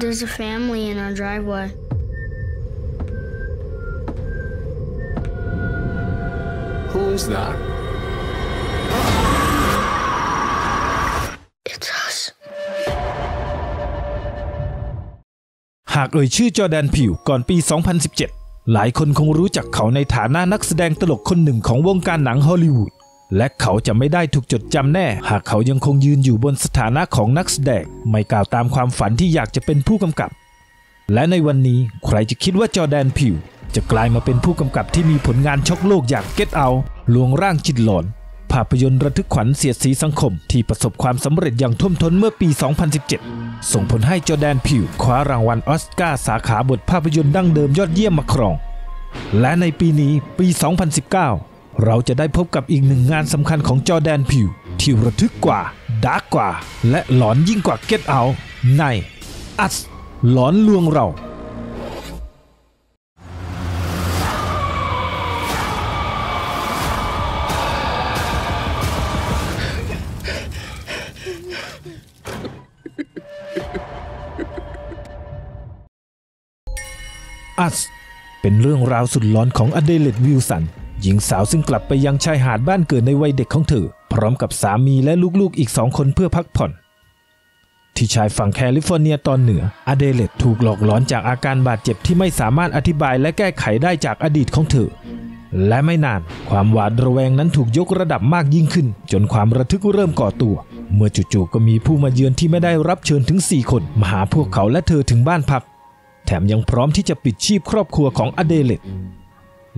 There's a family in our driveway. Who is that? It's us. หากเอ่ยชื่อจอร์แดนผิวก่อนปี 2017 หลายคนคงรู้จักเขาในฐานะนักแสดงตลกคนหนึ่งของวงการหนังฮอลลีวูด และเขาจะไม่ได้ถูกจดจำแน่ หากเขายังคงยืนอยู่บนสถานะของนักแสดงไม่กล่าวตามความฝันที่อยากจะเป็นผู้กำกับ และในวันนี้ใครจะคิดว่าจอแดนผิวจะกลายมาเป็นผู้กำกับที่มีผลงานช็อกโลกอย่าง Get Out ลวงร่างจิตหลอน ภาพยนตร์ระทึกขวัญเสียดสีสังคม ที่ประสบความสำเร็จอย่างท่วมท้นเมื่อปี 2017 ส่งผลให้จอแดนผิวคว้ารางวัลออสการ์สาขาบทภาพยนตร์ดั้งเดิมยอดเยี่ยมมาครอง และในปีนี้ปี 2019 เราจะได้พบกับอีกหนึ่งงานสำคัญของจอแดนผิวที่ระทึกกว่าดาร์กกว่า และหลอนยิ่งกว่า Get Out ใน Us หลอนลวงเราอัสเป็นเรื่องราวสุดหลอนของอเดเลดวิลสัน หญิงสาวซึ่งกลับไปยังชายหาดบ้านเกิดในวัยเด็กของเธอ พร้อมกับสามีและลูกๆอีกสองคนเพื่อพักผ่อน ที่ชายฝั่งแคลิฟอร์เนียตอนเหนืออเดเลดถูกหลอกหลอนจากอาการบาดเจ็บที่ไม่สามารถอธิบายและแก้ไขได้จากอดีตของเธอ และไม่นานความหวาดระแวงนั้นถูกยกระดับมากยิ่งขึ้น จนความระทึกเริ่มก่อตัว เมื่อจู่ๆก็มีผู้มาเยือนที่ไม่ได้รับเชิญถึง 4 คนมาหาพวกเขาและเธอถึงบ้านพัก แถมยังพร้อมที่จะปิดชีพครอบครัวของอเดเลด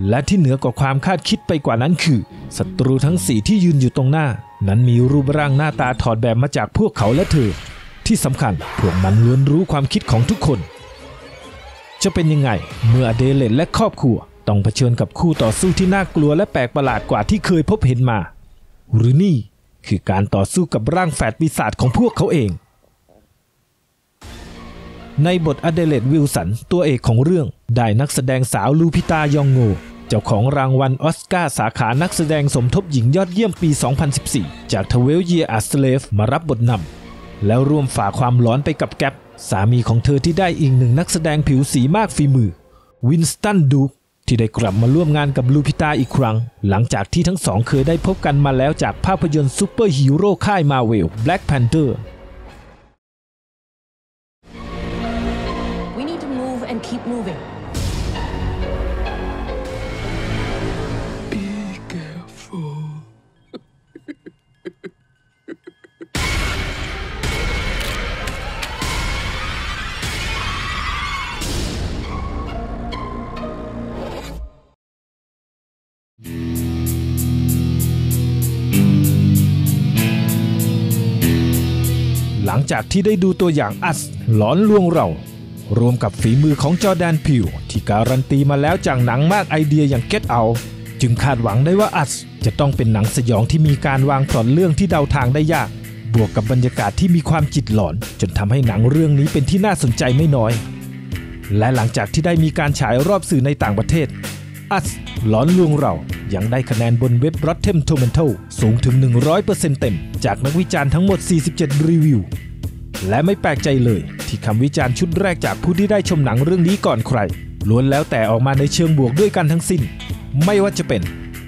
และที่เหนือกว่าความคาดคิดไปกว่านั้นคือศัตรูทั้งสี่ที่ยืนอยู่ตรงหน้า นั้นมีรูปร่างหน้าตาถอดแบบมาจากพวกเขาและเธอ ที่สำคัญพวกมันล้วนรู้ความคิดของทุกคน จะเป็นยังไงเมื่ออเดเลดและครอบครัว ต้องเผชิญกับคู่ต่อสู้ที่น่ากลัวและแปลกประหลาดกว่าที่เคยพบเห็นมา หรือนี่คือการต่อสู้กับร่างแฝดปีศาจของพวกเขาเอง ในบทอเดเลดวิลสันตัวเอกของเรื่องได้นักแสดงสาวลูพิตายองโง จ้าของรางวัลออสการ์สาขานักแสดงสมทบหญิงยอดเยี่ยมปี 2014 จากทเวลเยียอาสเลฟมารับบทนำแล้วร่วมฝ่าความร้อนไปกับแกปสามีของเธอที่ได้อีกหนึ่งนักแสดงผิวสีมากฝีมือ วินสตันดูที่ได้กลับมาร่วมงานกับลูพิตาอีกครั้ง หลังจากที่ทั้งสองเคยได้พบกันมาแล้วจากภาพยนตร์ซูเปอร์ฮีโร่ค่ายมาเวล Black Panther We need to move and keep moving. งจากที่ได้ดูตัวอย่างอัสหลอนลวงเรา รวมกับฝีมือของจอแดนพิวที่การันตีมาแล้วจากหนังมากไอเดียอย่าง Get Out จึงคาดหวังได้ว่าอัสจะต้องเป็นหนังสยองที่มีการวางพล็อตเรื่องที่เดาทางได้ยาก บวกกับบรรยากาศที่มีความจิตหลอน จนทำให้หนังเรื่องนี้เป็นที่น่าสนใจไม่น้อย และหลังจากที่ได้มีการฉายรอบสื่อในต่างประเทศอัสหลอนลวงเรายังได้คะแนนบนเว็บ Rotten Tomato สูงถึง 100%เต็ม จากนักวิจารณ์ทั้งหมด 47 รีวิว และไม่แปลกใจเลย ที่คำวิจารณ์ชุดแรกจากผู้ที่ได้ชมหนังเรื่องนี้ก่อนใครล้วนแล้วแต่ออกมาในเชิงบวกด้วยกันทั้งสิ้น ไม่ว่าจะเป็น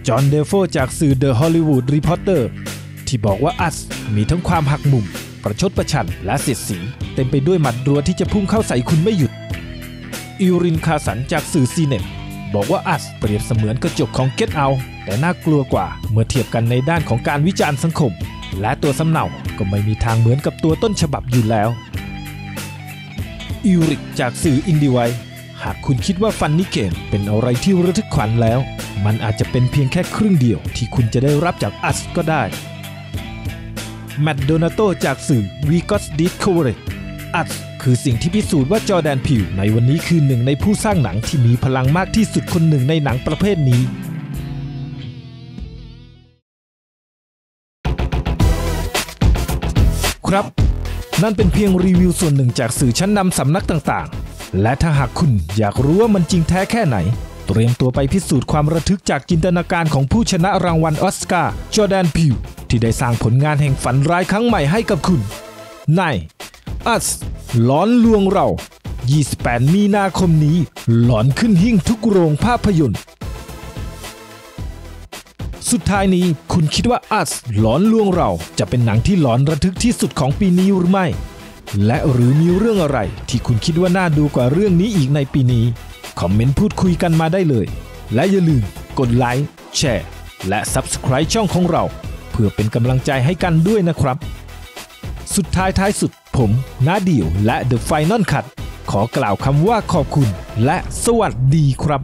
จอห์นเดฟโฟจากสื่อ The Hollywood Reporter ที่บอกว่าอัสมีทั้งความหักมุม ประชดประชันและเสียดสี เต็มไปด้วยหมัดรัวที่จะพุ่งเข้าใส่คุณไม่หยุด อิรินคาสันจากสื่อซีเน็ตบอกว่าอัสเปรียบเสมือนกระจกของ Get Out แต่น่ากลัวกว่าเมื่อเทียบกันในด้านของการวิจารณ์สังคม และตัวสำเนาก็ไม่มีทางเหมือนกับตัวต้นฉบับอยู่แล้วอิริกจากสื่ออินดีไวหากคุณคิดว่าฟันนิเกมเป็นอะไรที่ระทึกขวัญแล้ว มันอาจจะเป็นเพียงแค่ครึ่งเดียวที่คุณจะได้รับจากอัสก็ได้แมตโดนาโตจากสื่อ We Got Discovery อัดคือสิ่งที่พิสูจน์ว่าจอแดนผิวในวันนี้คือหนึ่งในผู้สร้างหนังที่มีพลังมากที่สุดคนหนึ่งในหนังประเภทนี้ ครับ นั่นเป็นเพียงรีวิวส่วนหนึ่งจากสื่อชั้นนำสำนักต่างๆ และถ้าหากคุณอยากรู้ว่ามันจริงแท้แค่ไหน เตรียมตัวไปพิสูจน์ความระทึกจากจินตนาการของผู้ชนะรางวัลออสการ์จอแดนพิวที่ได้สร้างผลงานแห่งฝันร้ายครั้งใหม่ให้กับคุณ ใน Us หลอนลวงเรา 28 มีนาคมนี้ หลอนขึ้นหิ้งทุกโรงภาพยนตร์ สุดท้ายนี้คุณคิดว่าอัสหลอนลวงเราจะเป็นหนังที่หลอนระทึกที่สุดของปีนี้หรือไม่ และหรือมีเรื่องอะไรที่คุณคิดว่าน่าดูกว่าเรื่องนี้อีกในปีนี้ คอมเมนต์พูดคุยกันมาได้เลย และอย่าลืมกดไลค์แชร์และ Subscribe ช่องของเรา เพื่อเป็นกำลังใจให้กันด้วยนะครับ สุดท้ายท้ายสุดผมนาดิวและ The Final Cut ขอกล่าวคำว่าขอบคุณ และสวัสดีครับ